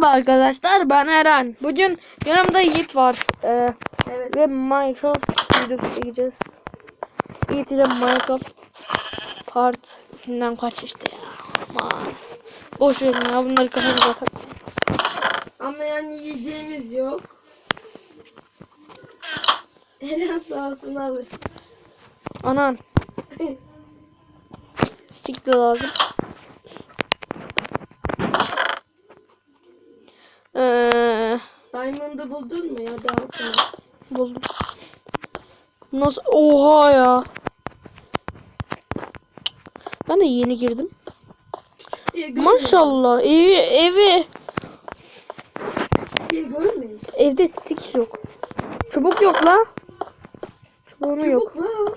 Merhaba arkadaşlar ben Eren. Bugün yanımda Yiğit var. Ee, Evet. ve Minecraft videosu çekeceğiz. Yiğit ile Minecraft part bilmem kaç işte ya. Aman. Boş verin ya bunları kafamıza tak. Ama yani yiyeceğimiz yok. Eren sağ olsun alır. Anan. Stick de lazım. Ee, Diamond'ı buldun mu ya da altını? buldum. Nasıl? Oha ya. Ben de yeni girdim. Diye. Maşallah evi evi Diye görmeyiz. evde stick yok. Çubuk yok la. Çubuğunu yok. Çubuk var.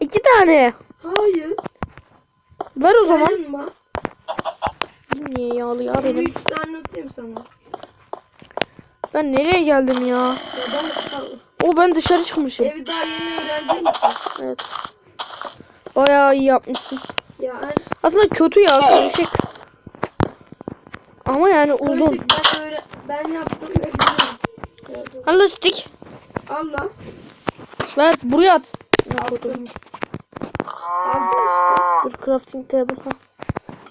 İki tane. Hayır. Ver o zaman. Mi? Niye yağlı ya benim? Üç tane atayım sana. Ben nereye geldim ya? Ya ben O ben dışarı çıkmışım. evi daha yeni öğrendiğim için. Evet. Bayağı iyi yapmışsın. Ya en Aslında kötü ya karışık. Ama yani uzun. karışık ben öyle ben yaptım ve biliyorum. Allah stick. Allah. Ver buraya at. Aldım. Aldın işte. Dur crafting table. Ha.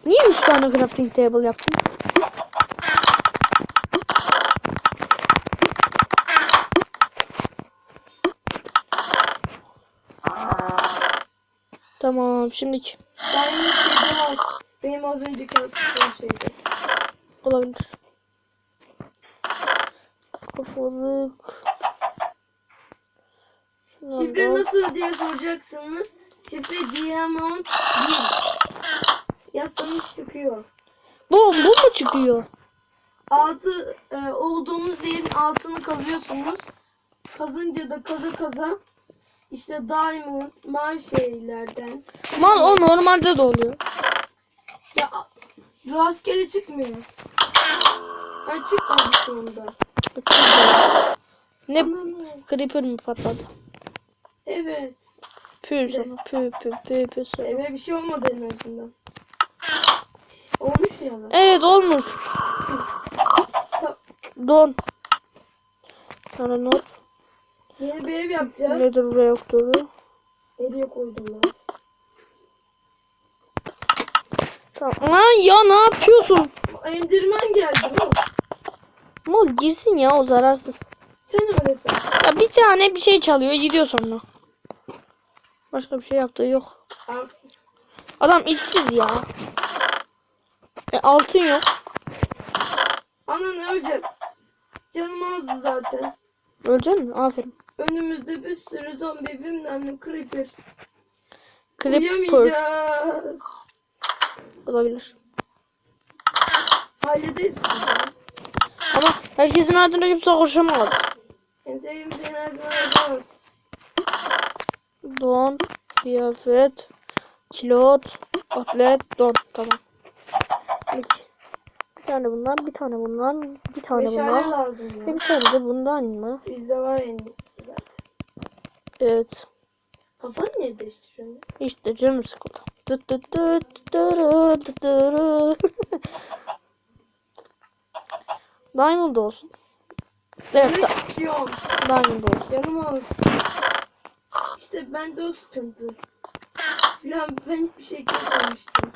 Niye üç tane crafting table yaptın? Tamam şimdilik Benim şeyde var. Benim az önceki attığım şeyde. olabilir. Kafalık. Şundan Şifre da- nasıl diye soracaksınız. Şifre diamond 1. Yazsanız çıkıyor. Bu, bu mu çıkıyor? Altı e, olduğunuz yerin altını kazıyorsunuz. Kazınca da kaza kaza işte diamond mavi şeylerden. Mal o normalde de oluyor. Ya rastgele çıkmıyor. Ben çıkmadı sonunda. Ne Ananı. creeper mi patladı? Evet. Pü sana pü pü pü pü sana. Eve bir şey olmadı en azından. Olmuş ya da. Evet olmuş. Don. Tane not. Yeni bir ev yapacağız. Nedir reaktörü? Nereye koydum lan? Tamam. Lan ya ne yapıyorsun? Endirmen geldi. Mal girsin ya o zararsız. Sen öyle san. Ya bir tane bir şey çalıyor gidiyor sonra. Başka bir şey yaptığı yok. Adam işsiz ya. E, altın yok. Anan ölecek. Canım azdı zaten. Ölecek mi? Aferin. Önümüzde bir sürü zombi bilmem ne creeper. Creeper Uyuyamayacağız. olabilir. Hallederiz. Ama herkesin adına kimse koşamaz. Enseğimizi nereden alacağız? Don, kıyafet, kilot, atlet, don. Tamam. İki. Bir tane bundan, bir tane bundan, bir tane Meşale bundan. lazım Ve ya. bir tane de bundan mı? Bizde var zaten. Evet. Kafanı niye değiştiriyorsun? İşte canım sıkıldı. Tıt tıt tıt tırı tıt tırı. Diamond olsun. Evet, da- Ne istiyorum? Diamond olsun. Canım olsun. İşte bende o sıkıntı. Lan ben hiçbir şey kesmemiştim.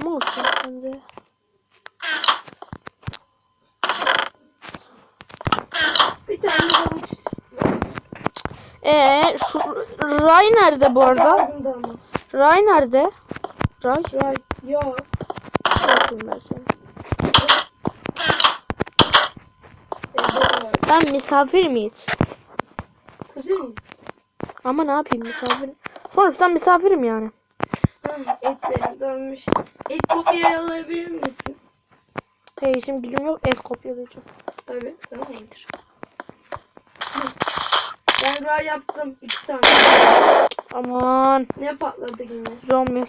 Ama olsun sence. Bir tane havuç Ee, şu Ray nerede bu arada? Ray nerede? Ray? Right. Yok. Bakayım ben var. Ben misafir miyiz? Kuzeniz. Ama ne yapayım misafir? Sonuçta misafirim yani. Hah, etlerim dönmüş. Et kopya alabilir misin? Hey işim gücüm yok et kopyalayacağım. Tabii. Sen midir? Ra yaptım. iki tane. Aman Ne patladı yine? zombi.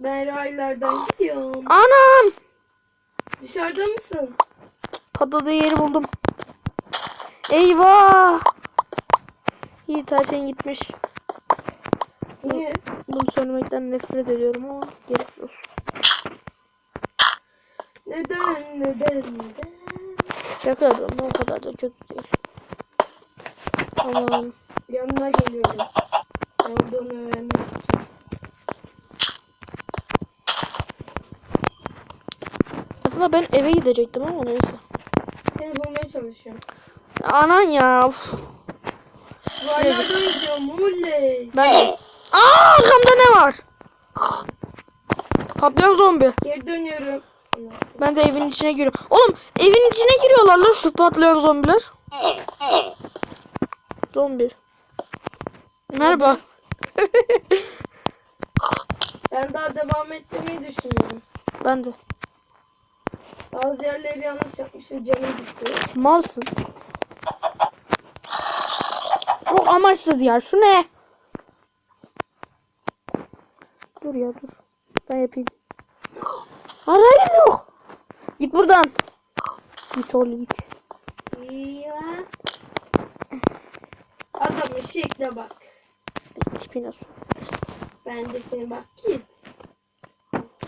Ben raylardan gidiyorum. Anam! Dışarıda mısın? Patladığı yeri buldum. Eyvah! Yiğit her gitmiş. Niye? Bunu söylemekten nefret ediyorum ama gerek yok. Neden neden neden? Şaka yapıyorum. O kadar da kötü değil. Aman. Yanına geliyorum. Onu öğrenmek istiyorum. Aslında ben eve gidecektim ama neyse. Seni bulmaya çalışıyorum. Anan ya. Uf. Duvarlarda oynuyorum. Oley. Ben. Aa arkamda ne var? Patlayan zombi. Geri dönüyorum. Ben de evin içine giriyorum. Oğlum evin içine giriyorlar lan şu patlayan zombiler. Zombi. Merhaba. Ben daha devam ettirmeyi düşünüyorum. ben de. Bazı yerleri yanlış yapmışım. Canım gitti. Malsın. Çok amaçsız ya. Şu ne? Dur ya dur. Ben yapayım. Arayın yok. Git buradan. Git oğlum git. Ya. Adamın şekle bak. Tipine su. Ben de seni bak git.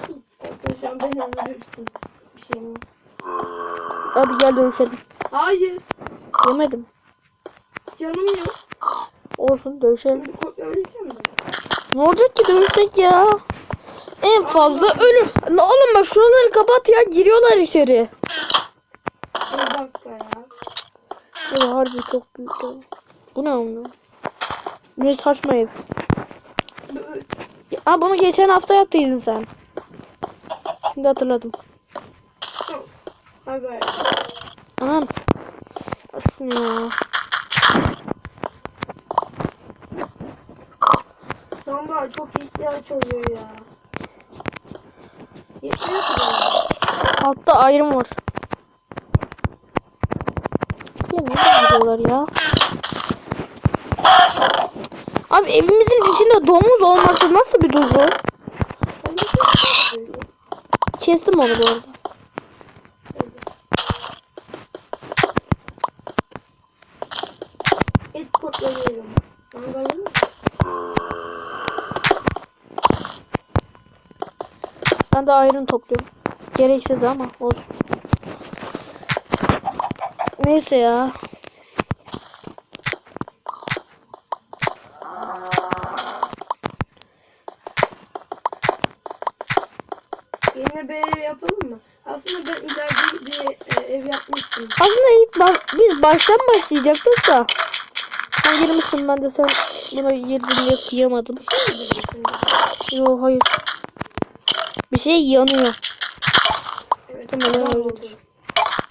Git. Aslında şu an beni öldürürsün. Bir şey mi? Hadi gel dövüşelim. Hayır. Yemedim. Canım yok. Olsun dövüşelim. Şimdi kopyalayacağım da. Ne olacak ki dövüşsek ya? En fazla ölür. La oğlum bak şuraları kapat ya. Giriyorlar içeri. Bir dakika ya. Ya harbi çok büyük. ya. Bu ne oğlum? Ne saçma ev. Aa bunu geçen hafta yaptıydın sen. Şimdi hatırladım. Haber. Aman. Al Şunu ya. Samba çok ihtiyaç oluyor ya. Altta ayrım var. Ya nereye gidiyorlar ya? Abi evimizin içinde domuz olması nasıl bir istiyorum. Kestim onu bu arada. Neyse. Et kopyalıyorum. Mangalı mı? Ben de ayrım topluyorum. Gereksiz ama olsun. Neyse ya. Yine bir ev yapalım mı? Aslında ben ileride bir e, ev yapmıştım. Aslında ilk ba- biz baştan başlayacaktık da. Sen girmişsin ben de sen buna girdin diye kıyamadım. Bir şey mi diyeceksin? Yo hayır. Bir şey yanıyor. Evet. Tamam, sabah öyle oldu. dur.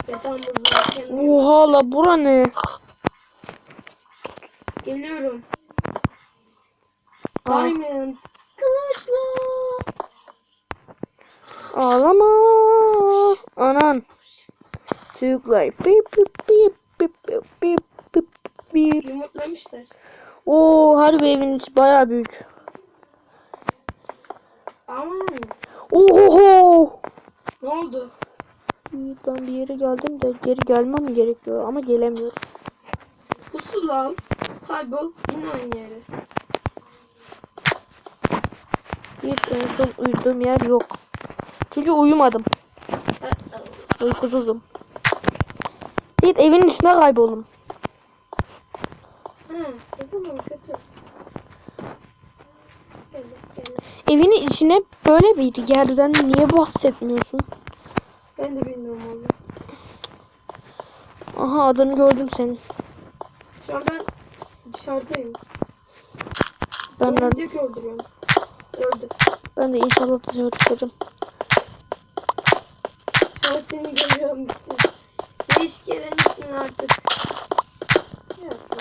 Yatağımız varken Oha la bura ne? geliyorum. Aa. Diamond. Kılıçla. Ağlama. Anan. Çocuklar. Pip pip pip pip pip pip pip pip. Yumurtlamışlar. Oo harbi evin içi baya büyük. Aman. Oho. Ne oldu? Ben bir yere geldim de geri gelmem gerekiyor ama gelemiyorum. Pusula al. Kaybol. Yine aynı yere. Bir en son uyuduğum yer yok. Çünkü uyumadım. Uykusuzum. Bir evin içine kayboldum. Ha, o zaman kötü. Gel, gel. Evin içine böyle bir yerden niye bahsetmiyorsun? Ben de bilmiyorum valla. Aha adını gördüm senin. Şu an ben dışarıdayım. Ben, de, Örümcek öldürüyorum. Öldü. ben de inşallah dışarı çıkacağım. An seni görüyorum işte. Beş kere gittin artık. Ne yaptın?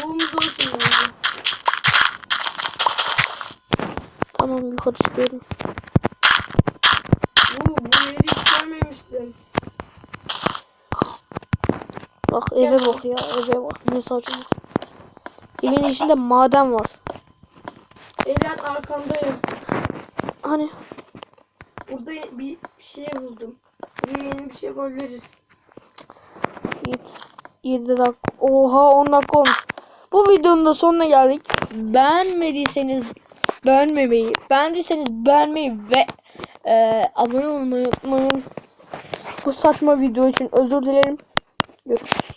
Tavuğumuz olsun bence. Çıkıyorum. Oo, bu yeri hiç görmemiştim. Bak eve bak ya eve bak ne saçma. Evin içinde maden var. Eren arkandayım. Hani Burada bir şey buldum. Buraya yeni bir şey yapabiliriz. Git. 7 dakika. Oha 10 dakika olmuş. Bu videonun da sonuna geldik. Beğenmediyseniz beğenmemeyi, beğendiyseniz beğenmeyi ve e, abone olmayı unutmayın. Bu saçma video için özür dilerim. Görüşürüz.